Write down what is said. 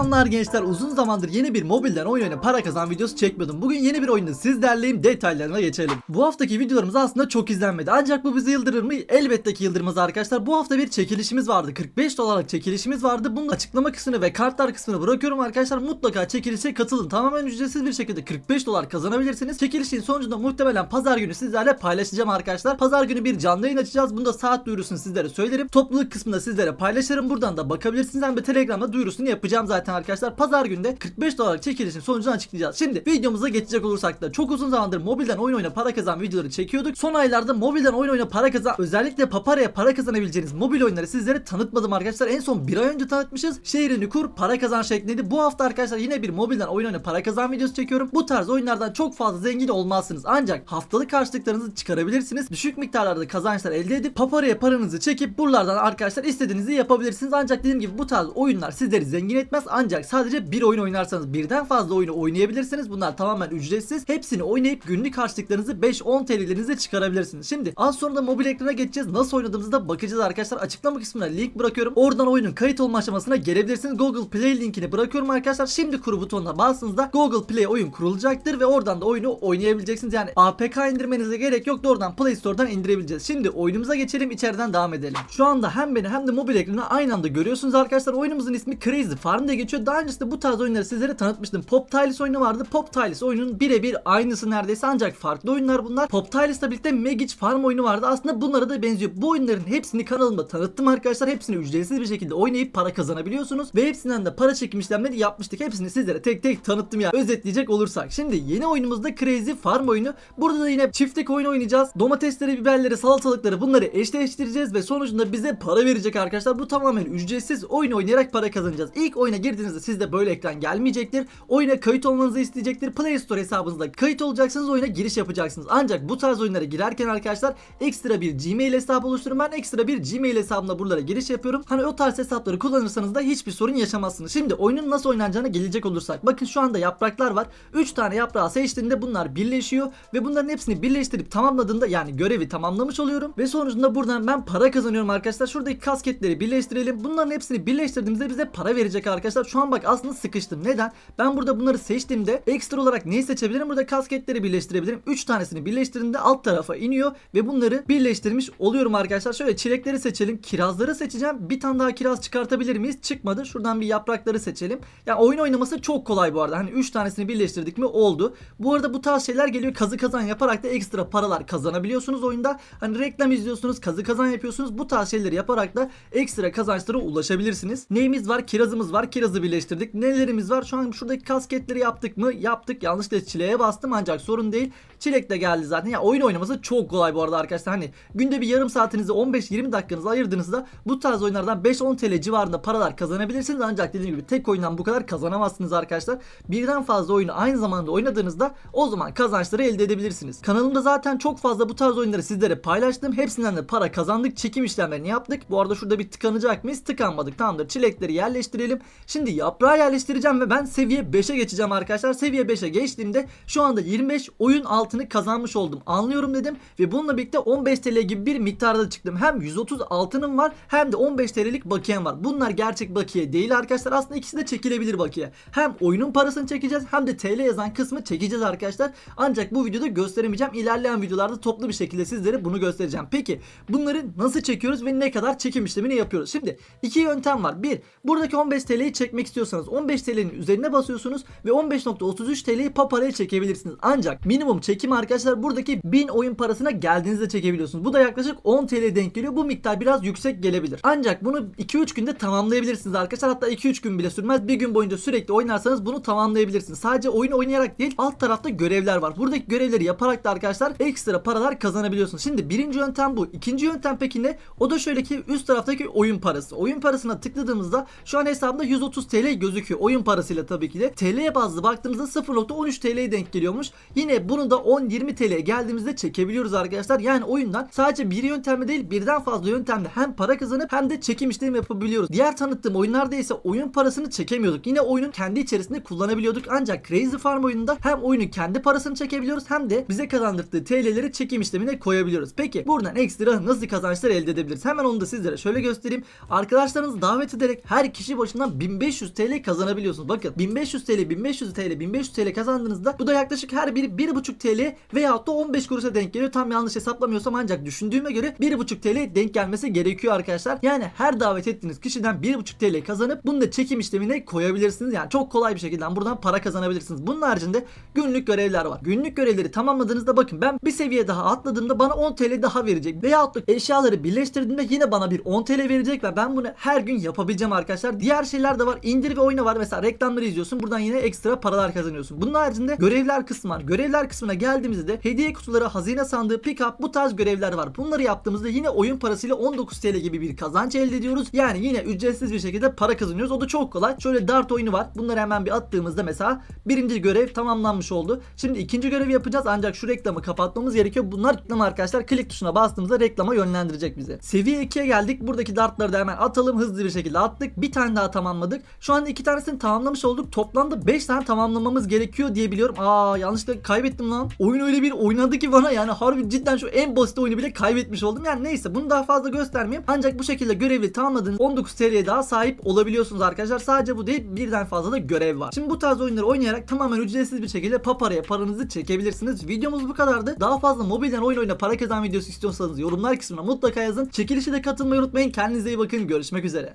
Selamlar gençler uzun zamandır yeni bir mobilden oyun oynayıp para kazan videosu çekmiyordum. Bugün yeni bir oyunda sizlerleyim detaylarına geçelim. Bu haftaki videolarımız aslında çok izlenmedi. Ancak bu bizi yıldırır mı? Elbette ki yıldırmaz arkadaşlar. Bu hafta bir çekilişimiz vardı. 45 dolarlık çekilişimiz vardı. Bunun açıklama kısmını ve kartlar kısmını bırakıyorum arkadaşlar. Mutlaka çekilişe katılın. Tamamen ücretsiz bir şekilde 45 dolar kazanabilirsiniz. Çekilişin sonucunda muhtemelen pazar günü sizlerle paylaşacağım arkadaşlar. Pazar günü bir canlı yayın açacağız. Bunda saat duyurusunu sizlere söylerim. Topluluk kısmında sizlere paylaşırım. Buradan da bakabilirsiniz. Hem de Telegram'da duyurusunu yapacağım zaten arkadaşlar. Pazar günde 45 dolarlık çekilişin sonucunu açıklayacağız. Şimdi videomuza geçecek olursak da çok uzun zamandır mobilden oyun oyna para kazan videoları çekiyorduk. Son aylarda mobilden oyun oyna para kazan özellikle Papara'ya para kazanabileceğiniz mobil oyunları sizlere tanıtmadım arkadaşlar. En son bir ay önce tanıtmışız. Şehrini kur para kazan şeklinde. Bu hafta arkadaşlar yine bir mobilden oyun oyna para kazan videosu çekiyorum. Bu tarz oyunlardan çok fazla zengin olmazsınız. Ancak haftalık karşılıklarınızı çıkarabilirsiniz. Düşük miktarlarda kazançlar elde edip Papara'ya paranızı çekip buralardan arkadaşlar istediğinizi yapabilirsiniz. Ancak dediğim gibi bu tarz oyunlar sizleri zengin etmez. Ancak sadece bir oyun oynarsanız birden fazla oyunu oynayabilirsiniz. Bunlar tamamen ücretsiz. Hepsini oynayıp günlük harçlıklarınızı 5-10 TL'lerinize çıkarabilirsiniz. Şimdi az sonra da mobil ekrana geçeceğiz. Nasıl oynadığımızı da bakacağız arkadaşlar. Açıklama kısmına link bırakıyorum. Oradan oyunun kayıt olma aşamasına gelebilirsiniz. Google Play linkini bırakıyorum arkadaşlar. Şimdi kuru butonuna bastığınızda Google Play oyun kurulacaktır ve oradan da oyunu oynayabileceksiniz. Yani APK indirmenize gerek yok. Doğrudan Play Store'dan indirebileceğiz. Şimdi oyunumuza geçelim. içeriden devam edelim. Şu anda hem beni hem de mobil ekranı aynı anda görüyorsunuz arkadaşlar. Oyunumuzun ismi Crazy Farm diye geçiyor. Daha öncesinde bu tarz oyunları sizlere tanıtmıştım. Pop Tiles oyunu vardı. Pop Tiles oyunun birebir aynısı neredeyse ancak farklı oyunlar bunlar. Pop Tiles'la birlikte Magic Farm oyunu vardı. Aslında bunlara da benziyor. Bu oyunların hepsini kanalımda tanıttım arkadaşlar. Hepsini ücretsiz bir şekilde oynayıp para kazanabiliyorsunuz. Ve hepsinden de para çekim işlemleri yapmıştık. Hepsini sizlere tek tek tanıttım ya. Özetleyecek olursak. Şimdi yeni oyunumuzda Crazy Farm oyunu. Burada da yine çiftlik oyunu oynayacağız. Domatesleri, biberleri, salatalıkları bunları eşleştireceğiz ve sonucunda bize para verecek arkadaşlar. Bu tamamen ücretsiz. Oyun oynayarak para kazanacağız. İlk oyuna girdiğinizde sizde böyle ekran gelmeyecektir. Oyuna kayıt olmanızı isteyecektir. Play Store hesabınızda kayıt olacaksınız. Oyuna giriş yapacaksınız. Ancak bu tarz oyunlara girerken arkadaşlar ekstra bir Gmail hesabı oluşturun. Ben ekstra bir Gmail hesabımla buralara giriş yapıyorum. Hani o tarz hesapları kullanırsanız da hiçbir sorun yaşamazsınız. Şimdi oyunun nasıl oynanacağına gelecek olursak. Bakın şu anda yapraklar var. 3 tane yaprağı seçtiğinde bunlar birleşiyor ve bunların hepsini birleştirip tamamladığında yani görevi tamamlamış oluyorum ve sonucunda buradan ben para kazanıyorum arkadaşlar. Şuradaki kasketleri birleştirelim. Bunların hepsini birleştirdiğimizde bize para verecek arkadaşlar. Şu an bak aslında sıkıştım. Neden? Ben burada bunları seçtiğimde ekstra olarak neyi seçebilirim? Burada kasketleri birleştirebilirim. 3 tanesini birleştirdiğimde alt tarafa iniyor ve bunları birleştirmiş oluyorum arkadaşlar. Şöyle çilekleri seçelim. Kirazları seçeceğim. Bir tane daha kiraz çıkartabilir miyiz? Çıkmadı. Şuradan bir yaprakları seçelim. Yani oyun oynaması çok kolay bu arada. Hani 3 tanesini birleştirdik mi oldu. Bu arada bu tarz şeyler geliyor. Kazı kazan yaparak da ekstra paralar kazanabiliyorsunuz oyunda. Hani reklam izliyorsunuz, kazı kazan yapıyorsunuz. Bu tarz şeyleri yaparak da ekstra kazançlara ulaşabilirsiniz. Neyimiz var? Kirazımız var. Kirazı birleştirdik. Nelerimiz var? Şu an şuradaki kasketleri yaptık mı? Yaptık. Yanlışlıkla çileğe bastım ancak sorun değil. Çilek de geldi zaten. Ya oyun oynaması çok kolay bu arada arkadaşlar. Hani günde bir yarım saatinizi 15-20 dakikanızı ayırdığınızda bu tarz oyunlardan 5-10 TL civarında paralar kazanabilirsiniz. Ancak dediğim gibi tek oyundan bu kadar kazanamazsınız arkadaşlar. Birden fazla oyunu aynı zamanda oynadığınızda o zaman kazançları elde edebilirsiniz. Kanalımda zaten çok fazla bu tarz oyunları sizlere paylaştım. Hepsinden de para kazandık. Çekim işlemlerini yaptık. Bu arada şurada bir tıkanacak mıyız? Tıkanmadık. Tamamdır. Çilekleri yerleştirelim. Şimdi yaprağı yerleştireceğim ve ben seviye 5'e geçeceğim arkadaşlar. Seviye 5'e geçtiğimde şu anda 25 oyun altını kazanmış oldum. Anlıyorum dedim ve bununla birlikte 15 TL gibi bir miktarda çıktım. Hem 130 altınım var hem de 15 TL'lik bakiyem var. Bunlar gerçek bakiye değil arkadaşlar. Aslında ikisi de çekilebilir bakiye. Hem oyunun parasını çekeceğiz hem de TL yazan kısmı çekeceğiz arkadaşlar. Ancak bu videoda gösteremeyeceğim. İlerleyen videolarda toplu bir şekilde sizlere bunu göstereceğim. Peki bunları nasıl çekiyoruz ve ne kadar çekim işlemini yapıyoruz? Şimdi iki yöntem var. Bir, buradaki 15 TL'yi çekmek istiyorsanız 15 TL'nin üzerine basıyorsunuz ve 15.33 TL'yi paparaya çekebilirsiniz. Ancak minimum çekim arkadaşlar buradaki 1000 oyun parasına geldiğinizde çekebiliyorsunuz. Bu da yaklaşık 10 TL denk geliyor. Bu miktar biraz yüksek gelebilir. Ancak bunu 2-3 günde tamamlayabilirsiniz arkadaşlar. Hatta 2-3 gün bile sürmez. Bir gün boyunca sürekli oynarsanız bunu tamamlayabilirsiniz. Sadece oyun oynayarak değil alt tarafta görevler var. Buradaki görevleri yaparak da arkadaşlar ekstra paralar kazanabiliyorsunuz. Şimdi birinci yöntem bu. İkinci yöntem peki ne? O da şöyle ki üst taraftaki oyun parası. Oyun parasına tıkladığımızda şu an hesabımda 130 TL gözüküyor. Oyun parasıyla tabii ki de. TL'ye bazlı baktığımızda 0.13 TL'ye denk geliyormuş. Yine bunu da 10-20 TL geldiğimizde çekebiliyoruz arkadaşlar. Yani oyundan sadece bir yöntemle değil birden fazla yöntemle hem para kazanıp hem de çekim işlemi yapabiliyoruz. Diğer tanıttığım oyunlarda ise oyun parasını çekemiyorduk. Yine oyunun kendi içerisinde kullanabiliyorduk. Ancak Crazy Farm oyununda hem oyunun kendi parasını çekebiliyoruz hem de bize kazandırdığı TL'leri çekim işlemine koyabiliyoruz. Peki buradan ekstra nasıl kazançlar elde edebiliriz? Hemen onu da sizlere şöyle göstereyim. Arkadaşlarınızı davet ederek her kişi başına 1500 TL kazanabiliyorsunuz. Bakın 1500 TL 1500 TL 1500 TL kazandığınızda bu da yaklaşık her biri 1,5 TL veyahut da 15 kuruşa denk geliyor. Tam yanlış hesaplamıyorsam ancak düşündüğüme göre 1,5 TL denk gelmesi gerekiyor arkadaşlar. Yani her davet ettiğiniz kişiden 1,5 TL kazanıp bunu da çekim işlemine koyabilirsiniz. Yani çok kolay bir şekilde buradan para kazanabilirsiniz. Bunun haricinde günlük görevler var. Günlük görevleri tamamladığınızda bakın ben bir seviye daha atladığımda bana 10 TL daha verecek. Veyahut da eşyaları birleştirdiğimde yine bana bir 10 TL verecek ve ben bunu her gün yapabileceğim arkadaşlar. Diğer şeyler de var. İndir ve oyna var. Mesela reklamları izliyorsun. Buradan yine ekstra paralar kazanıyorsun. Bunun haricinde görevler kısmı var. Görevler kısmına geldiğimizde de hediye kutuları, hazine sandığı, pick up bu tarz görevler var. Bunları yaptığımızda yine oyun parasıyla 19 TL gibi bir kazanç elde ediyoruz. Yani yine ücretsiz bir şekilde para kazanıyoruz. O da çok kolay. Şöyle dart oyunu var. Bunları hemen bir attığımızda mesela birinci görev tamamlanmış oldu. Şimdi ikinci görevi yapacağız ancak şu reklamı kapatmamız gerekiyor. Bunlar reklam arkadaşlar. Klik tuşuna bastığımızda reklama yönlendirecek bizi. Seviye 2'ye geldik. Buradaki dartları da hemen atalım. Hızlı bir şekilde attık. Bir tane daha tamamladık. Şu anda iki tanesini tamamlamış olduk. Toplamda 5 tane tamamlamamız gerekiyor diye biliyorum. Aa yanlışlıkla kaybettim lan. Oyun öyle bir oynadı ki bana yani harbi cidden şu en basit oyunu bile kaybetmiş oldum. Yani neyse bunu daha fazla göstermeyeyim. Ancak bu şekilde görevi tamamladığınız 19 TL'ye daha sahip olabiliyorsunuz arkadaşlar. Sadece bu değil birden fazla da görev var. Şimdi bu tarz oyunları oynayarak tamamen ücretsiz bir şekilde paparaya paranızı çekebilirsiniz. Videomuz bu kadardı. Daha fazla mobilden oyun oyna para kazan videosu istiyorsanız yorumlar kısmına mutlaka yazın. Çekilişe de katılmayı unutmayın. Kendinize iyi bakın. Görüşmek üzere.